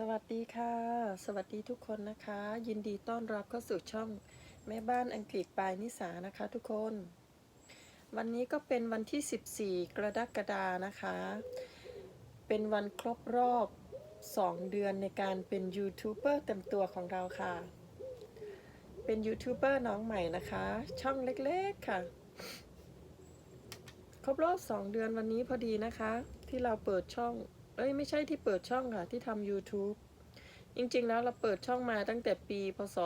สวัสดีค่ะ สวัสดีทุกคนนะคะ ยินดีต้อนรับเข้าสู่ช่องแม่บ้านอังกฤษปลายนิสานะคะทุกคน วันนี้ก็เป็นวันที่ 14 กรกฎานะคะ เป็นวันครบรอบ 2 เดือนในการเป็นยูทูบเบอร์เต็มตัวของเราค่ะ เป็นยูทูบเบอร์น้องใหม่นะคะ ช่องเล็กๆค่ะ ครบรอบ 2 เดือนวันนี้พอดีนะคะ ที่เราเปิดช่อง เอ้ยไม่ใช่ที่เปิดช่องค่ะ ที่ทำ YouTube จริงๆแล้วเราเปิดช่องมาตั้งแต่ปีพศ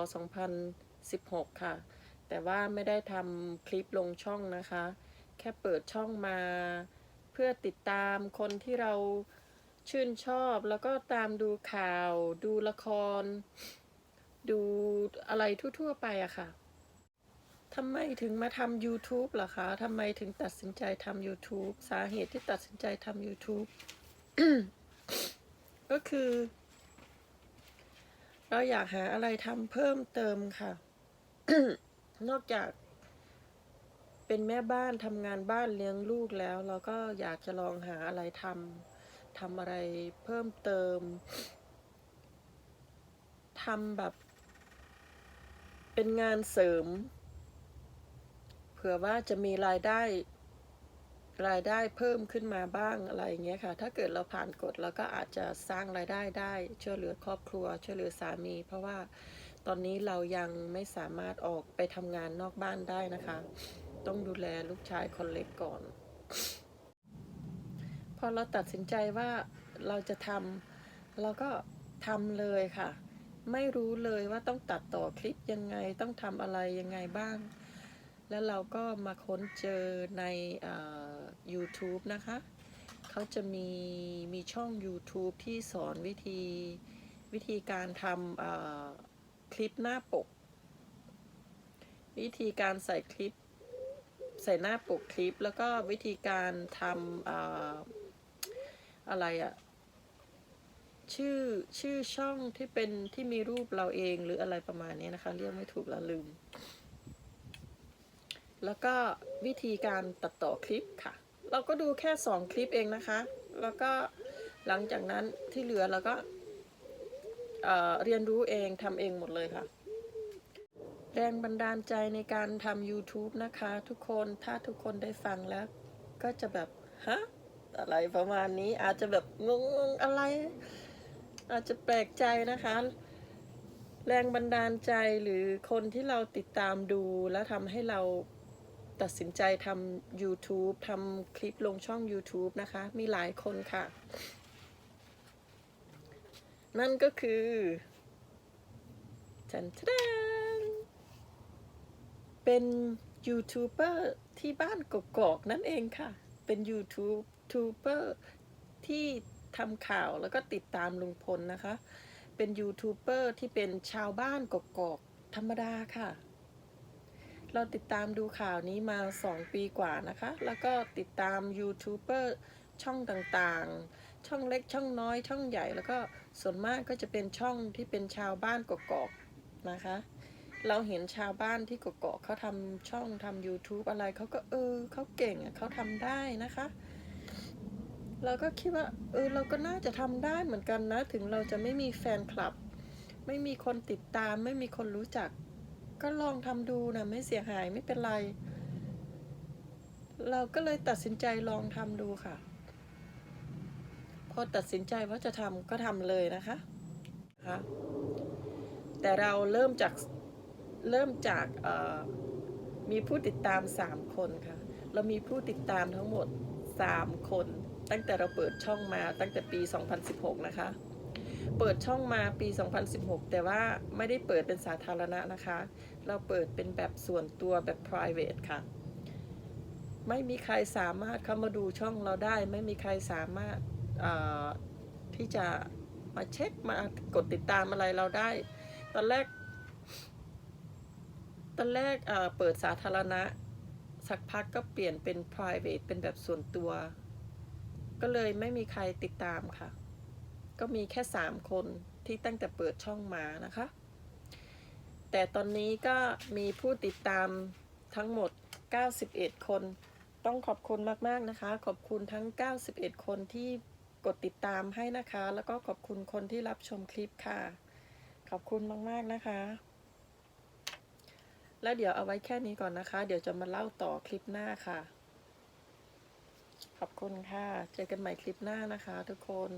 2016 ค่ะ แต่ว่าไม่ได้ทำคลิปลงช่องนะคะ แค่เปิดช่องมาเพื่อติดตามคนที่เราชื่นชอบแล้วก็ตามดูข่าว ดูละคร ดูอะไรทั่วๆไปอะค่ะทำไมถึงมาทำ YouTube ล่ะคะทำไมถึงตัดสินใจทำ YouTube สาเหตุที่ตัดสินใจทำ YouTube ก็คือ เราอยากหาอะไรทำเพิ่มเติมค่ะ นอกจาก เป็นแม่บ้านทำงานบ้านเลี้ยงลูกแล้ว เราก็อยากจะลองหาอะไรทำทำอะไรเพิ่มเติมทำแบบ เป็นงานเสริม เผื่อว่าจะมีรายได้ รายได้เพิ่มขึ้นมาบ้างอะไรอย่างเงี้ยค่ะ ถ้าเกิดเราผ่านกฎเราก็อาจจะสร้างรายได้ได้ช่วยเหลือครอบครัวช่วยเหลือสามี เพราะว่าตอนนี้เรายังไม่สามารถออกไปทำงานนอกบ้านได้นะคะ ต้องดูแลลูกชายคนเล็กก่อน พอเราตัดสินใจว่าเราจะทำเราก็ทำเลยค่ะ ไม่รู้เลยว่าต้องตัดต่อคลิปยังไงต้องทำอะไรยังไงบ้าง แล้วเราก็มาค้นเจอใน YouTube นะคะ เขาจะมีมีช่อง YouTube ที่สอนวิธีวิธีการทำคลิปหน้าปก วิธีการใส่คลิป ใส่หน้าปกคลิป แล้วก็วิธีการทำอออะไรอะชื่อชื่อช่องที่เป็นที่มีรูปเราเองหรืออะไรประมาณนี้นะคะ เรียกไม่ถูกแล้วลืม แล้วก็วิธีการตัดต่อคลิปค่ะ เราก็ดูแค่ 2 คลิปเองนะคะ แล้วก็หลังจากนั้นที่เหลือเราก็เเรียนรู้เองทำเองหมดเลยค่ะ แรงบันดาลใจในการทำ YouTube นะคะ ทุกคนถ้าทุกคนได้ฟังแล้ว ก็จะแบบ ฮะ อะไรประมาณนี้อาจจะแบบงงๆอะไร อาจจะแปลกใจนะคะแรงบันดาลใจหรือคนที่เราติดตามดูแล้วทำให้เรา ตัดสินใจทำ YouTube ทำคลิปลงช่อง YouTube นะคะ มีหลายคนค่ะ นั่นก็คือจันทดนเป็นยูทูบเบอร์ที่บ้านกกอกนั่นเองค่ะ เป็นยูทูบทูบเบอร์ที่ทำข่าวแล้วก็ติดตามลุงพลนะคะ เป็นยูทูบเบอร์ที่เป็นชาวบ้านกกอกธรรมดาค่ะ เราติดตามดูข่าวนี้มา 2 ปีกว่านะคะ แล้วก็ติดตามยูทูบเบอร์ช่องต่างๆ ช่องเล็กช่องน้อยช่องใหญ่ แล้วก็ส่วนมากก็จะเป็นช่องที่เป็นชาวบ้านกกอกนะคะ เราเห็นชาวบ้านที่กกอกเขาทำช่องทำ YouTube อะไรเขาก็เออเขาเก่งเขาทำได้นะคะ เราก็คิดว่าเออเราก็น่าจะทำได้เหมือนกันนะ ถึงเราจะไม่มีแฟนคลับ ไม่มีคนติดตามไม่มีคนรู้จัก ก็ลองทำดูนะไม่เสียหายไม่เป็นไร เราก็เลยตัดสินใจลองทำดูค่ะ พอตัดสินใจว่าจะทำก็ทำเลยนะคะคะแต่เราเริ่มจากเริ่มจากมีผู้ติดตาม 3 คนค่ะ เรามีผู้ติดตามทั้งหมด 3 คน ตั้งแต่เราเปิดช่องมาตั้งแต่ปี 2016 นะคะ เปิดช่องมาปี 2016 แต่ว่าไม่ได้เปิดเป็นสาธารณะนะคะ เราเปิดเป็นแบบส่วนตัวแบบ private ค่ะ ไม่มีใครสามารถเข้ามาดูช่องเราได้ ไม่มีใครสามารถที่จะมาเช็คมากดติดตามอะไรเราได้ ตอนแรก ตอนแรกเเปิดสาธารณะ สักพักก็เปลี่ยนเป็น private เป็นแบบส่วนตัว ก็เลยไม่มีใครติดตามค่ะ ก็มีแค่ 3 คนที่ตั้งแต่เปิดช่องมานะคะ แต่ตอนนี้ก็มีผู้ติดตามทั้งหมด 91 คน ต้องขอบคุณมากๆนะคะ ขอบคุณทั้ง 91 คนที่กดติดตามให้นะคะ แล้วก็ขอบคุณคนที่รับชมคลิปค่ะ ขอบคุณมากๆนะคะ แล้วเดี๋ยวเอาไว้แค่นี้ก่อนนะคะ เดี๋ยวจะมาเล่าต่อคลิปหน้าค่ะ ขอบคุณค่ะ เจอกันใหม่คลิปหน้านะคะ ทุกคน